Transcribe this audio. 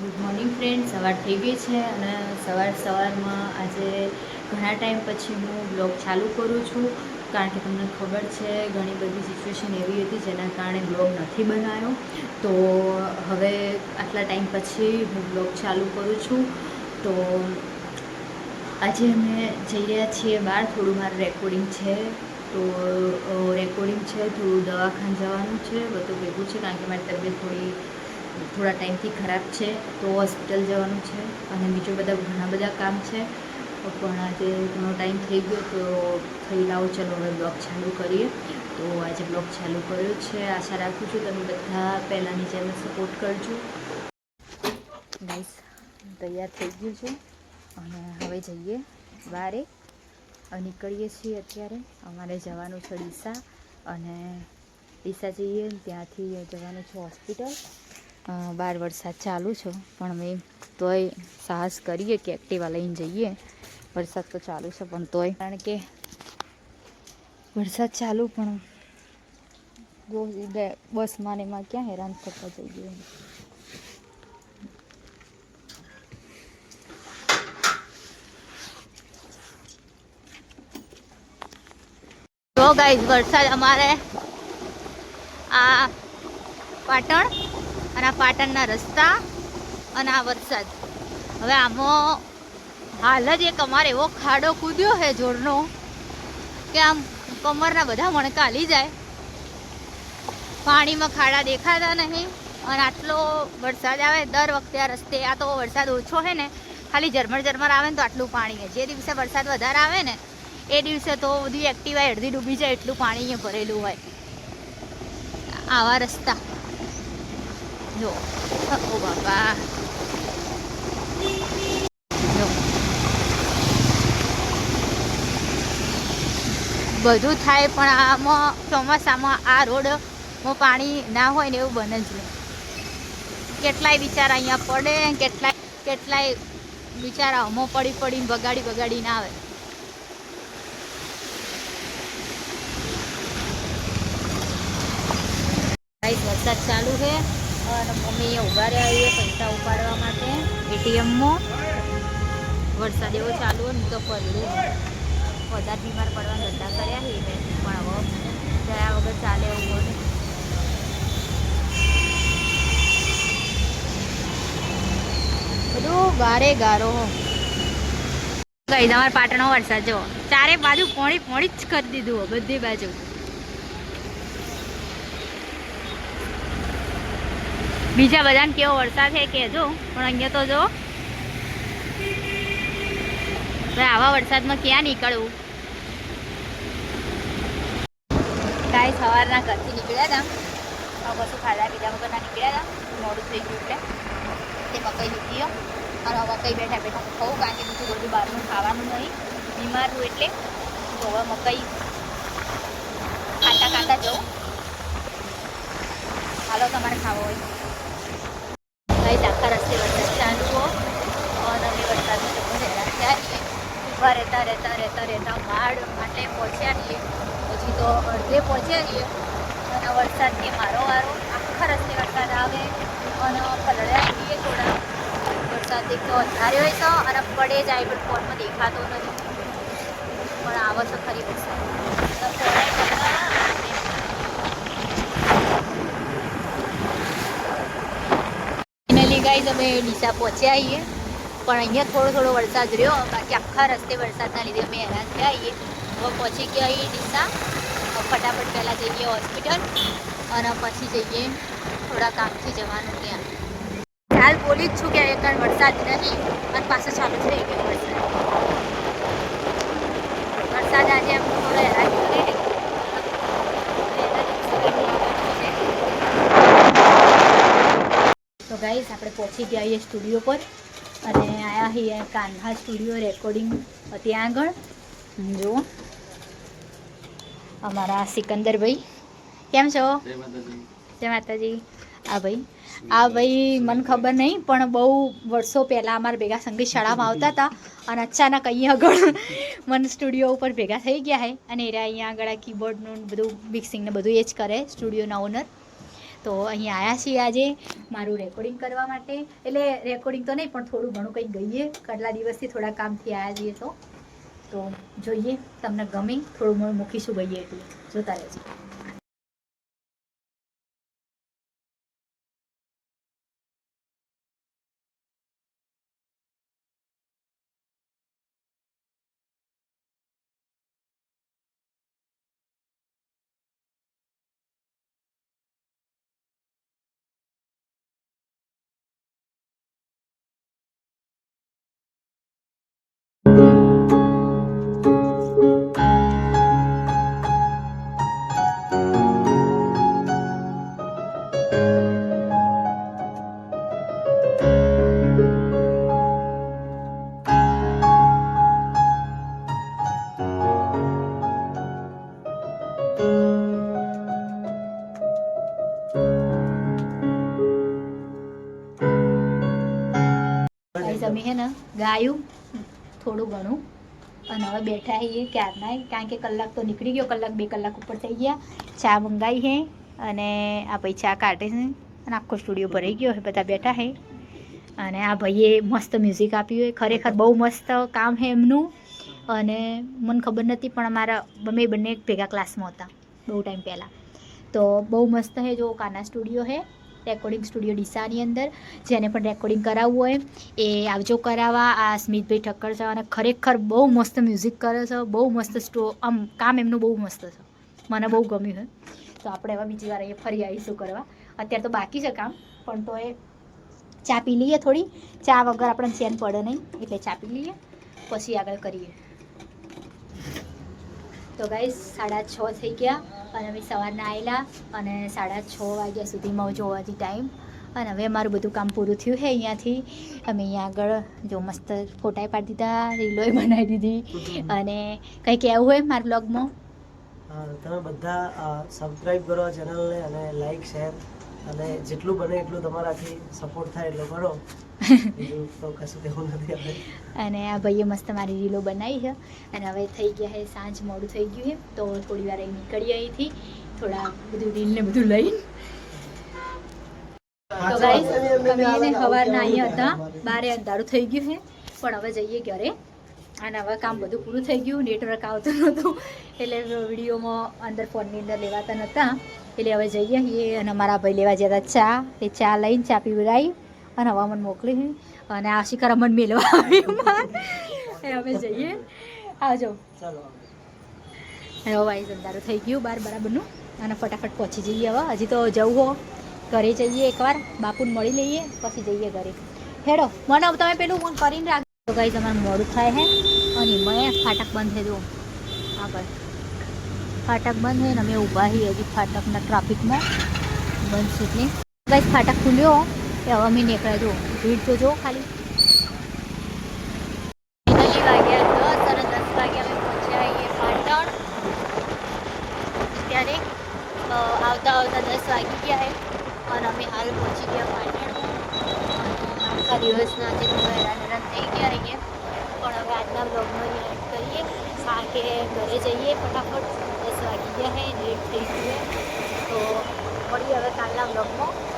Good morning friend. સવાર થઈ ગઈ છે અને સવાર સવારમાં આજે ઘણા ટાઈમ પછી હું બ્લોગ ચાલુ કરું છું, કારણ કે તમને ખબર છે ઘણી બધી સિચ્યુએશન એવી હતી જેના કારણે બ્લોગ નથી બનાવ્યો તો હવે આટલા ટાઈમ પછી હું બ્લોગ ચાલુ કરું છું. તો આજે અમે જઈ રહ્યા છીએ બહાર, થોડું મારું રેકોર્ડિંગ છે. તો રેકોર્ડિંગ છે, થોડું દવાખાને જવાનું છે, બધું ભેગું છે, કારણ કે મારી તબિયત થોડી થોડા ટાઈમથી ખરાબ છે, તો હોસ્પિટલ જવાનું છે અને બીજું બધા ઘણા બધા કામ છે. પણ આજે ઘણો ટાઈમ થઈ ગયો, તો થઈ લાવો, ચલો હવે બ્લોગ ચાલુ કરીએ. તો આજે બ્લોગ ચાલુ કર્યો છે. આશા રાખું છું તમે બધા પહેલાંની જેમ સપોર્ટ કરજો. ગાઈસ તૈયાર થઈ ગયું છે. અને હવે જઈએ બારે નીકળીએ છીએ અત્યારે. અમારે જવાનું છે ડીસા અને ડીસા જઈએ, ત્યાંથી જવાનું છે હોસ્પિટલ. અ, બહાર વરસાદ ચાલુ છે. પણ અમે તોય સાહસ કરીએ કે એક્ટિવા લઈને જઈએ. વરસાદ તો ચાલુ છે પણ તોય. કારણ કે વરસાદ ચાલુ પણ બસમાં ને એમાં ક્યાં હેરાન થતા જઈએ. જો ગાઈઝ વરસાદ અમારે આ પાટણ અને આ પાટણના રસ્તા અને આ વરસાદ. હવે આમાં હાલ જ એક અમારે એવો ખાડો કૂદ્યો છે જોડનો કે આમ કમરના બધા મણકા હાલી જાય. પાણીમાં ખાડા દેખાતા નહીં અને આટલો વરસાદ આવે દર વખતે આ રસ્તે આ તો વરસાદ ઓછો છે ને, ખાલી ઝરમર ઝરમર આવે ને તો આટલું પાણી જે દિવસે વરસાદ વધારે આવે ને, એ દિવસે તો બધી એક્ટિવા અડધી ડૂબી જાય એટલું પાણી અહીંયા ભરેલું હોય. આવા રસ્તા. જો ઓ બાપા બધું થાય, પણ આમાં ચોમાસામાં આ રોડમાં પાણી ના હોય ને એવું બને જ નહીં. કેટલાય બિચારા અહીંયા પડે કેટલાય કેટલાય બિચારા અમો પડી પડીને બગાડી બગાડીને આવે. ગાઈસ, વરસાદ ચાલુ છે. અને મમ્મી ઊભા રહ્યા છીએ પૈસા ઉપાડવા માટે એટીએમમાં. વરસાદ એવો ચાલુ હોય ને તો પડ્યું વધારે બીમાર પડવાના ધંધા કર્યા છે મેં પણ હવે જયા વગર ચાલે એવું હોય બધું ગારે ગારો ગઈ તમારે પાટણો વરસાદ જો. ચારે બાજુ પોણી પોણી જ કરી દીધું બધી બાજુ. બીજા બધાને કેવો વરસાદ છે કહેજો, પણ અહીંયા તો જો. આવા વરસાદમાં ક્યાં નીકળવું? કાંઈ સવારના ઘરથી નીકળ્યા હતા. કશું ખાધા પીધા વગરના નીકળ્યા હતા. મોડું થઈ ગયું એટલે. તે મકાઈ લીધી હો. અને મકાઈ બેઠા બેઠા ખાવું કારણ કે બીજું બધું બહારનું ખાવાનું નહીં. બીમાર છું એટલે. તો હવે મકાઈ ખાતા ખાતા જવું હાલો, તમારે ખાવો હોય. ગાઈસ આખા રસ્તે વરસાદ ચાલુ હો. અને અમે વરસાદમાં જવું હેરાન થયા છીએ. ઊભા રહેતા રહેતા રહેતા રહેતા માડ માટે પહોંચ્યા છીએ. પછી તો અડધે પહોંચ્યા છીએ. અને વરસાદ કે મારો વારો. આખા રસ્તે વરસાદ આવે. અને પલળ્યા છીએ થોડા. વરસાદ એક તો વધારે હોય તો અને પડે જાય પણ ફોનમાં દેખાતો નથી. પણ આવો તો ખરી વરસાદ. ફાઇનલી તમે અમે ડીસા પહોંચ્યા આવીએ પણ અહીંયા થોડો થોડો વરસાદ રહ્યો. બાકી આખા રસ્તે વરસાદના લીધે અમે હેરાન થયા આવીએ હવે પહોંચી ગયા અહીં ડીસા. ફટાફટ પહેલાં જઈએ હોસ્પિટલ અને પછી જઈએ થોડા કામથી જવાનું ત્યાં. હાલ બોલી જ છું કે કારણ વરસાદ નહીં અને પાછો ચાલુ થઈ ગયો વરસાદ. વરસાદ આજે એમ થોડો હેરાન કરે ને તો ગાઈસ આપણે પહોંચી ગયા છીએ સ્ટુડિયો પર. અને આયા છીએ કાન્હા સ્ટુડિયો રેકોર્ડિંગ ત્યાં આગળ. જુઓ. અમારા સિકંદરભાઈ. કેમ છો? જય માતાજી. આ ભાઈ. આ ભાઈ મને ખબર નહીં પણ બહુ વર્ષો પહેલાં અમારા ભેગા સંગીત શાળામાં આવતા હતા અને અચાનક અહીંયા આગળ મને સ્ટુડિયો ઉપર ભેગા થઈ ગયા છે. અને એ રહ્યા અહીંયા આગળ કીબોર્ડનું ને બધું મિક્સિંગ ને બધું એ જ કરે સ્ટુડિયોના ઓનર તો અહીંયા આવ્યા છીએ આજે મારું રેકોર્ડિંગ કરવા માટે. એટલે રેકોર્ડિંગ તો નહીં, પણ થોડું ઘણું કંઈક ગઈએ. કેટલા દિવસથી થોડા કામથી આવ્યા છીએ તો. તો જોઈએ, તમને ગમે, થોડું ઘણું મૂકીશું ગઈએ એટલે. જોતા રહેજો. ગાઈઝ અમે હે ને ગાયું, થોડું ઘણું. અને હવે બેઠા છીએ ક્યારના, કારણ કે કલાક તો નીકળી ગયો, કલાક બે કલાક ઉપર થઈ ગયા. ચા મંગાવી છે અને આ ભાઈ ચા કાઢે છે અને આખો સ્ટુડિયો ભરાઈ ગયો છે બધા બેઠા છે અને આ ભાઈએ મસ્ત મ્યુઝિક આપ્યું હોય ખરેખર બહુ મસ્ત કામ છે એમનું. અને મને ખબર નથી, પણ અમારા અમે બંને ભેગા ક્લાસમાં હતા, બહુ ટાઈમ પહેલાં. તો બહુ મસ્ત છે જો કાના સ્ટુડિયો છે રેકોર્ડિંગ સ્ટુડિયો ડીસાની અંદર, જેને પણ રેકોર્ડિંગ કરાવવું હોય, એ આવજો કરાવવા. આ સ્મિતભાઈ ઠક્કર છે અને ખરેખર બહુ મસ્ત મ્યુઝિક કરે છે, બહુ મસ્ત સ્ટો, આમ કામ એમનું બહુ મસ્ત છે. મને બહુ ગમ્યું છે. તો આપણે એવા બીજી વાર અહીંયા ફરી આવીશું કરવા. અત્યારે તો બાકી છે કામ, પણ તો એ ચા પી લઈએ થોડી. ચા વગર આપણને ચેન પડે નહીં, એટલે ચા પી લઈએ. પછી આગળ કરીએ. તો ગાઈસ, સાડા છ થઈ ગયા. અને અમે સવારના આવેલા અને સાડા છ વાગ્યા સુધીમાં જો હજી ટાઈમ. અને હવે અમારું બધું કામ પૂરું થયું છે અહીંયાથી. અમે અહીંયા આગળ જો મસ્ત ફોટાએ પાડી દીધા રીલોય બનાવી દીધી. અને કંઈ કહેવું હોય મારા બ્લોગમાં તમે બધા સબસ્ક્રાઈબ કરો ચેનલને અને લાઈક શેર અને જેટલું બને એટલું તમારાથી સપોર્ટ થાય એટલો કરો. તો કશું કહેવું નથી અને આ ભાઈએ મસ્ત મારી રીલો બનાવી છે. અને હવે થઈ ગયા છે સાંજ મોડું થઈ ગયું છે. તો થોડી વાર અહીં નીકળીએ અહીંથી. થોડા બધું રીલ ને બધું લઈને. તો ગાઈસ અમે સવારના અહીંયા હતા. બારે અંધારું થઈ ગયું છે. પણ હવે જઈએ ઘરે. અને હવે કામ બધું પૂરું થઈ ગયું. નેટવર્ક આવતું નહોતું. એટલે વિડીયોમાં અંદર ફોનની અંદર લેવાતા નહોતા. એટલે હવે જઈએ છીએ અને મારા ભાઈ લેવા જતા ચા એ ચા લઈને ચા પીવડાવી અને હવા મને મોકલી અને આ શિકાર અમને મેળવા આવી હવે જઈએ. આવજો ચાલો. હવે ભાઈ અંધારું થઈ ગયું બાર બરાબરનું. અને ફટાફટ પહોંચી જઈએ હવે. હજી તો જવું હો. ઘરે જઈએ એકવાર. બાપુને મળી લઈએ પછી જઈએ ઘરે. હેડો મને તમે પેલું ફોન કરીને રાખજો. ગાઈ તમારું મોડું થાય હે. અને મેં ફાટક બંધ થઈ દઉં આગળ. ફાટક બંધ હોય ને અમે ઊભા છીએ હજી ફાટકના ટ્રાફિકમાં બંધ છે એટલે ગાઈ ફાટક ખુલ્યો કે હવે અમે નીકળ્યા જો ભીડ તો જો ખાલી આવતા આવતા દસ વાગી ગયા અને અમે હાલ પહોંચી ગયા પાટણ આખા દિવસના જે હેરાન હેરાન થઈ ગયા અહીંયા પણ હવે આજના બ્લોગનો એડ કરીએ સાથે ઘરે જઈએ ફટાફટ વાગી ગયા છે લેટ થઈ ગયું તો મળીએ હવે કાલના બ્લોગમાં